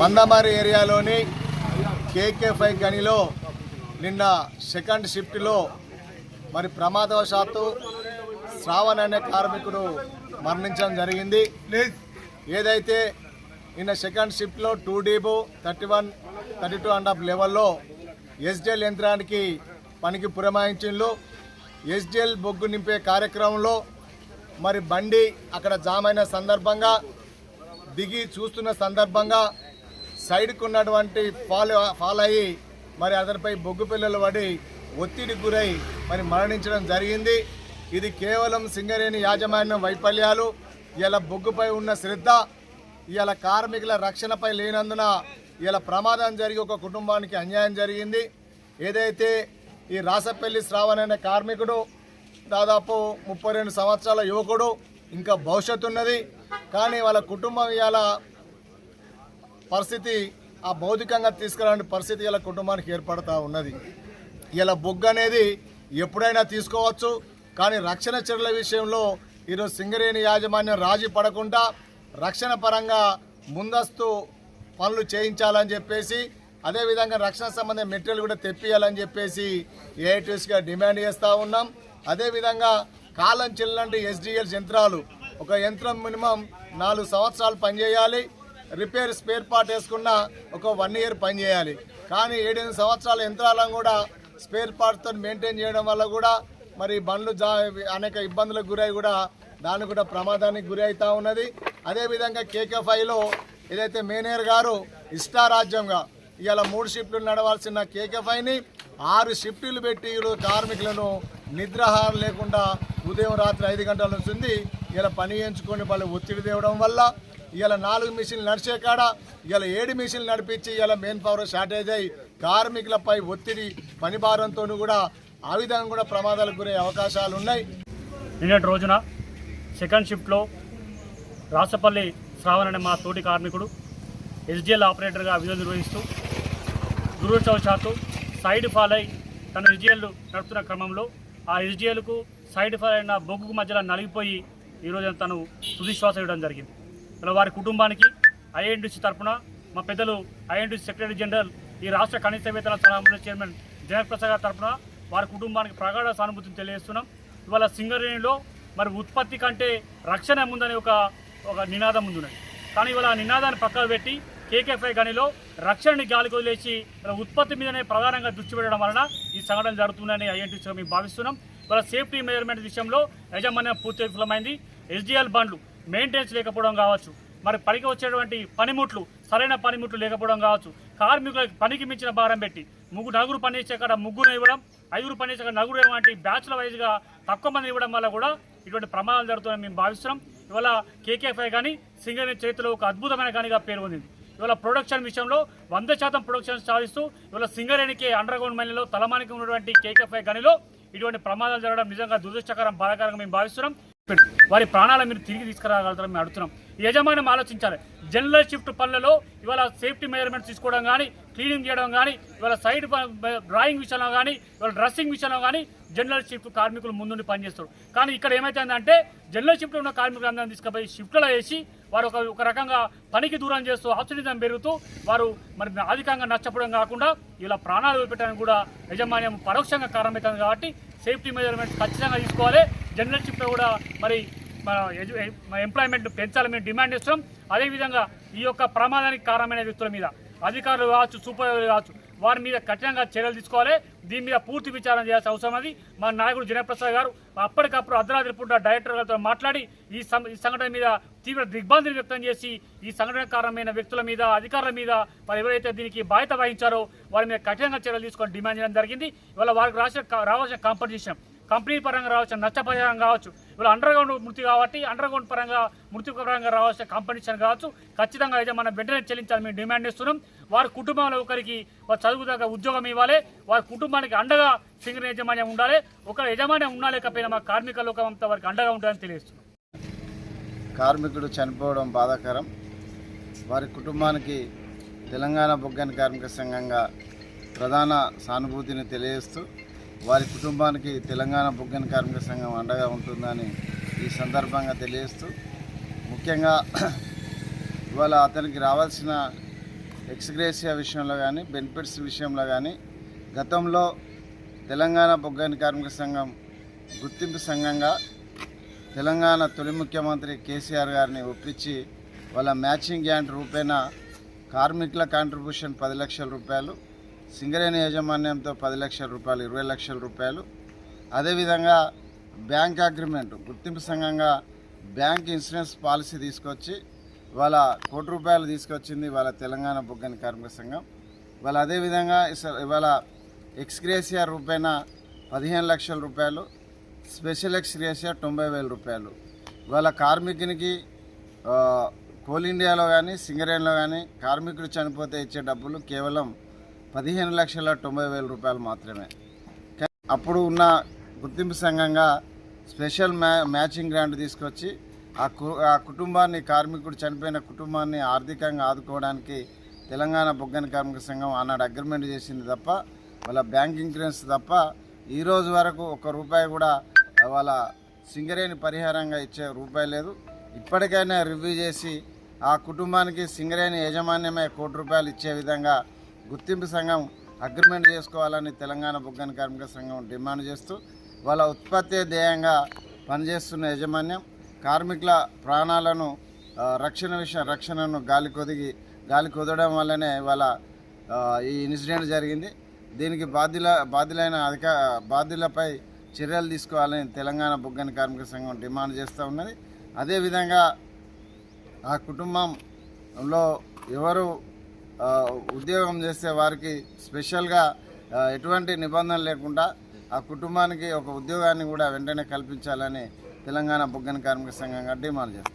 మందమారి ఏరియాలోని కేకే five గనిలో నిన్న second షిఫ్ట్లో మరి ప్రమాదవశాత్తు శ్రావణ్ అనే కార్మికుడు మరణించడం జరిగింది. ఏదైతే నిన్న సెకండ్ షిఫ్ట్లో two డీబు thirty one thirty two and half లెవెల్లో ఎస్డిఎల్ యంత్రానికి పనికి పురమాయించిండ్రు ఎస్డిఎల్ బొగ్గు నింపే కార్యక్రమంలో మరి బండి అక్కడ జామ్ అయిన సందర్భంగా దిగి చూస్తున్న సందర్భంగా సైడ్కు ఉన్నటువంటి ఫాలో ఫాలో అయ్యి మరి అతనిపై బొగ్గు పిల్లలు పడి ఒత్తిడి గురై మరి మరణించడం జరిగింది. ఇది కేవలం సింగరేణి యాజమాన్యం వైఫల్యాలు. ఇలా బొగ్గుపై ఉన్న శ్రద్ధ ఇలా కార్మికుల రక్షణపై లేనందున ఇలా ప్రమాదం జరిగి ఒక కుటుంబానికి అన్యాయం జరిగింది. ఏదైతే ఈ రాసపల్లి శ్రావణ్ అనే కార్మికుడు దాదాపు ముప్పై రెండు సంవత్సరాల యువకుడు ఇంకా భవిష్యత్తు ఉన్నది. కానీ వాళ్ళ కుటుంబం ఇవాళ పరిస్థితి ఆ భౌతికంగా తీసుకురాని పరిస్థితి ఇలా కుటుంబానికి ఏర్పడుతూ ఉన్నది. ఇలా బొగ్గు అనేది ఎప్పుడైనా తీసుకోవచ్చు. కానీ రక్షణ చర్యల విషయంలో ఈరోజు సింగరేణి యాజమాన్యం రాజీ పడకుండా రక్షణ పరంగా ముందస్తు పనులు చేయించాలని చెప్పేసి అదేవిధంగా రక్షణ సంబంధ మెటీరియల్ కూడా తెప్పియాలని చెప్పేసి ఏఐటీఎస్గా డిమాండ్ చేస్తూ ఉన్నాం. అదేవిధంగా కాలం చెల్లంటి ఎస్డిఎల్ యంత్రాలు. ఒక యంత్రం మినిమం నాలుగు సంవత్సరాలు పనిచేయాలి. రిపేర్ స్పేర్ పార్ట్ వేసుకున్న ఒక వన్ ఇయర్ పనిచేయాలి. కానీ ఏడెనిమిది సంవత్సరాల యంత్రాలను కూడా స్పేర్ పార్ట్తో మెయింటైన్ చేయడం వల్ల కూడా మరి బండ్లు జా అనేక ఇబ్బందులకు గురై కూడా దాని కూడా ప్రమాదానికి గురి అవుతూ ఉన్నది. అదేవిధంగా కేకే ఫైవ్లో ఏదైతే మేనేజర్ గారు ఇష్టారాజ్యంగా ఇవాళ మూడు షిఫ్ట్లు నడవాల్సిన కేకే ఫైవ్ని ఆరు షిఫ్టులు పెట్టి కార్మికులను నిద్రాహారం లేకుండా ఉదయం రాత్రి ఐదు గంటల నుంచి ఉంది. ఇలా పని చేయించుకొని వాళ్ళు ఒత్తిడి తేవడం వల్ల ఇలా నాలుగు మిషన్లు నడిచే కాడ ఇలా ఏడు మిషన్లు నడిపించి ఇలా మెయిన్ పవర్ షార్టేజ్ అయ్యి కార్మికులపై ఒత్తిడి పని భారంతో కూడా ఆ విధంగా కూడా ప్రమాదాలకు గురే అవకాశాలు ఉన్నాయి. నిన్నటి రోజున సెకండ్ షిఫ్ట్లో రాసపల్లి శ్రావణ్ అనే మా తోటి కార్మికుడు ఎస్డిఎల్ ఆపరేటర్గా విధులు నిర్వహిస్తూ దురదృష్టవశాత్తు సైడ్ ఫాల్ అయి తన ఎస్డిఎల్ నడుపుతున్న క్రమంలో ఆ ఎస్డిఎల్కు సైడ్ ఫైర్ అయిన బొగ్గుకు మధ్యలో నలిగిపోయి ఈరోజు తను తుదిశ్వాస ఇవ్వడం జరిగింది. ఇలా వారి కుటుంబానికి ఐఎన్టీసీ తరఫున మా పెద్దలు ఐఎన్టీసీ సెక్రటరీ జనరల్ ఈ రాష్ట్ర కనీస వేతన సలహా చైర్మన్ జనక్ గారి తరఫున వారి కుటుంబానికి ప్రగాఢ సానుభూతిని తెలియజేస్తున్నాం. ఇవాళ సింగరేణిలో మరి ఉత్పత్తి కంటే రక్షణ ముందని ఒక ఒక నినాదం ముందున్నది. కానీ ఇవాళ ఆ నినాదాన్ని పక్కకు పెట్టి కేకేఫ్ఐ గనిలో రక్షణని గాలికి వదిలేసి ఉత్పత్తి మీదనే ప్రధానంగా దృష్టి పెట్టడం వలన ఈ సంఘటన జరుగుతుందని ఐఎన్టీసీగా మేము భావిస్తున్నాం. వాళ్ళ సేఫ్టీ మెజర్మెంట్ విషయంలో యజమాన్యం పూర్తి విఫలమైంది. ఎస్డిఎల్ బండ్లు మెయింటెనెన్స్ లేకపోవడం కావచ్చు మరి పనికి వచ్చేటువంటి పనిముట్లు సరైన పనిముట్లు లేకపోవడం కావచ్చు కార్మికులకు పనికి మించిన భారం పెట్టి ముగ్గురు నలుగురు పనిచేసే కాడ ముగ్గురు ఇవ్వడం ఐదుగురు పనిచేసే కాడ నలుగురు వంటి బ్యాచ్ల వైజ్గా తక్కువ మంది ఇవ్వడం వల్ల కూడా ఇటువంటి ప్రమాదాలు జరుగుతుందని మేము భావిస్తున్నాం. ఇవాళ కేకేఎఫ్ఐ కానీ సింగర్ చేతిలో ఒక అద్భుతమైన కానిగా పేరు పొందింది. ఇవాళ ప్రొడక్షన్ విషయంలో వంద శాతం ప్రొడక్షన్ సాధిస్తూ ఇవాళ సింగరేణికి అండర్ గ్రౌండ్ మైన్లో తలమానికి ఉన్నటువంటి కేకేఫై గనిలో ఇటువంటి ప్రమాదాలు జరగడం నిజంగా దురదృష్టకరం బాధాకరంగా మేము భావిస్తున్నాం. వారి ప్రాణాల మీరు తిరిగి తీసుకురాగలుగుతారని మేము అడుగుతున్నాం. యజమానం ఆలోచించాలి. జనరల్ షిఫ్ట్ పనులలో ఇవాళ సేఫ్టీ మెజర్మెంట్స్ తీసుకోవడం కానీ క్లీనింగ్ చేయడం కానీ ఇవాళ సైడ్ డ్రాయింగ్ విషయంలో కానీ ఇవాళ డ్రెస్సింగ్ విషయంలో కానీ జనరల్ షిఫ్ట్ కార్మికులు ముందుండి పనిచేస్తారు. కానీ ఇక్కడ ఏమైతుందంటే జనరల్ షిఫ్ట్ ఉన్న కార్మికులు అందరం తీసుకుపోయి షిఫ్ట్లో వేసి వారు ఒక ఒక రకంగా పనికి దూరం చేస్తూ ఆశ్చర్యం పెరుగుతూ వారు మరి అధికంగా నష్టపోవడం కాకుండా ఇలా ప్రాణాలు పెట్టడానికి కూడా యజమాన్యం పరోక్షంగా కారణమవుతుంది కాబట్టి సేఫ్టీ మెజర్మెంట్స్ ఖచ్చితంగా తీసుకోవాలి. జనరల్ షిఫ్ట్లో కూడా మరి మన ఎంప్లాయ్మెంట్ పెంచాలని మేము డిమాండ్ చేస్తున్నాం. అదేవిధంగా ఈ యొక్క ప్రమాదానికి కారణమైన వ్యక్తుల మీద అధికారులు కావచ్చు సూపర్వైజర్లు కావచ్చు వారి మీద కఠినంగా చర్యలు తీసుకోవాలి. దీని మీద పూర్తి విచారణ చేయాల్సిన అవసరం అది మా నాయకుడు జనప్రసాద్ గారు అప్పటికప్పుడు అర్ధరాత్రి పూట డైరెక్టర్ గారితో మాట్లాడి ఈ సం- ఈ సంఘటన మీద తీవ్ర దిగ్భ్రాంతిని వ్యక్తం చేసి ఈ సంఘటన కారణమైన వ్యక్తుల మీద అధికారుల మీద వారు ఎవరైతే దీనికి బాధ్యత వహించారో వారి మీద కఠినంగా చర్యలు తీసుకొని డిమాండ్ చేయడం జరిగింది. ఇవాళ వారికి రాసిన రావాల్సిన కాంపిటీషన్ కంపెనీ పరంగా రావచ్చు నష్టపరిహారం కావచ్చు. ఇవాళ అండర్ గ్రౌండ్ మృతి కాబట్టి అండర్ గ్రౌండ్ పరంగా మృతి పరంగా రావాల్సిన కంపెనీషన్ కావచ్చు ఖచ్చితంగా అయితే మనం వెంటనే చెల్లించాలని మేము డిమాండ్ చేస్తున్నాం. వారి కుటుంబంలో ఒకరికి వారి చదువు దగ్గర ఉద్యోగం ఇవ్వాలి. వారి కుటుంబానికి అండగా సింగర్ యజమాన్యం ఉండాలి. ఒక యజమాన్యం ఉన్నా లేకపోయినా మా కార్మిక లోకం అంతా వారికి అండగా ఉండాలని తెలియజేస్తున్నాం. కార్మికుడు చనిపోవడం బాధాకరం. వారి కుటుంబానికి తెలంగాణ బొగ్గని కార్మిక సంఘంగా ప్రధాన సానుభూతిని తెలియజేస్తూ వారి కుటుంబానికి తెలంగాణ బొగ్గని కార్మిక సంఘం అండగా ఉంటుందని ఈ సందర్భంగా తెలియజేస్తూ ముఖ్యంగా ఇవాళ అతనికి రావాల్సిన ఎక్స్గ్రేసియా విషయంలో కానీ బెనిఫిట్స్ విషయంలో కానీ గతంలో తెలంగాణ బొగ్గని కార్మిక సంఘం గుర్తింపు సంఘంగా తెలంగాణ తొలి ముఖ్యమంత్రి కేసీఆర్ గారిని ఒప్పించి వాళ్ళ మ్యాచింగ్ గ్యాంట్ రూపేణా కార్మికుల కాంట్రిబ్యూషన్ పది లక్షల రూపాయలు సింగరేణి యాజమాన్యంతో పది లక్షల రూపాయలు ఇరవై లక్షల రూపాయలు. అదేవిధంగా బ్యాంక్ అగ్రిమెంట్ గుర్తింపు సంఘంగా బ్యాంక్ ఇన్సూరెన్స్ పాలసీ తీసుకొచ్చి వాళ్ళ కోటి రూపాయలు తీసుకొచ్చింది వాళ్ళ తెలంగాణ బొగ్గని కార్మిక సంఘం. వాళ్ళ అదేవిధంగా ఇవాళ ఎక్స్గ్రేసియా రూపేణ పదిహేను లక్షల రూపాయలు స్పెషల్ ఎక్స్గ్రేసియా తొంభై వేల రూపాయలు. వాళ్ళ కార్మికునికి కోల్ ఇండియాలో కానీ సింగరేణిలో కానీ కార్మికుడు చనిపోతే ఇచ్చే డబ్బులు కేవలం పదిహేను లక్షల తొంభై వేల రూపాయలు మాత్రమే. అప్పుడు ఉన్న గుర్తింపు సంఘంగా స్పెషల్ మ్యా మ్యాచింగ్ గ్రాంట్ తీసుకొచ్చి ఆ కు ఆ కుటుంబాన్ని కార్మికుడు చనిపోయిన కుటుంబాన్ని ఆర్థికంగా ఆదుకోవడానికి తెలంగాణ బొగ్గని కార్మిక సంఘం ఆనాడు అగ్రిమెంట్ చేసింది తప్ప వాళ్ళ బ్యాంక్ ఇన్సూరెన్స్ తప్ప ఈ రోజు వరకు ఒక రూపాయి కూడా వాళ్ళ సింగరేణి పరిహారంగా ఇచ్చే రూపాయి లేదు. ఇప్పటికైనా రివ్యూ చేసి ఆ కుటుంబానికి సింగరేణి యాజమాన్యమే కోటి రూపాయలు ఇచ్చే విధంగా గుర్తింపు సంఘం అగ్రిమెంట్ చేసుకోవాలని తెలంగాణ బొగ్గని కార్మిక సంఘం డిమాండ్ చేస్తూ వాళ్ళ ఉత్పత్తి ధ్యేయంగా పనిచేస్తున్న యాజమాన్యం కార్మికుల ప్రాణాలను రక్షణ విషయ రక్షణను గాలి కొదిగి గాలి కుదడం వల్లనే వాళ్ళ ఈ ఇన్సిడెంట్ జరిగింది. దీనికి బాధ్యుల బాధ్యులైన అధిక బాధ్యులపై చర్యలు తీసుకోవాలని తెలంగాణ బొగ్గని కార్మిక సంఘం డిమాండ్ చేస్తూ ఉన్నది. అదేవిధంగా ఆ కుటుంబంలో ఎవరు ఉద్యోగం చేస్తే వారికి స్పెషల్గా ఎటువంటి నిబంధనలు లేకుండా ఆ కుటుంబానికి ఒక ఉద్యోగాన్ని కూడా వెంటనే కల్పించాలని తెలంగాణ బొగ్గని కార్మిక సంఘంగా డిమాండ్ చేస్తాం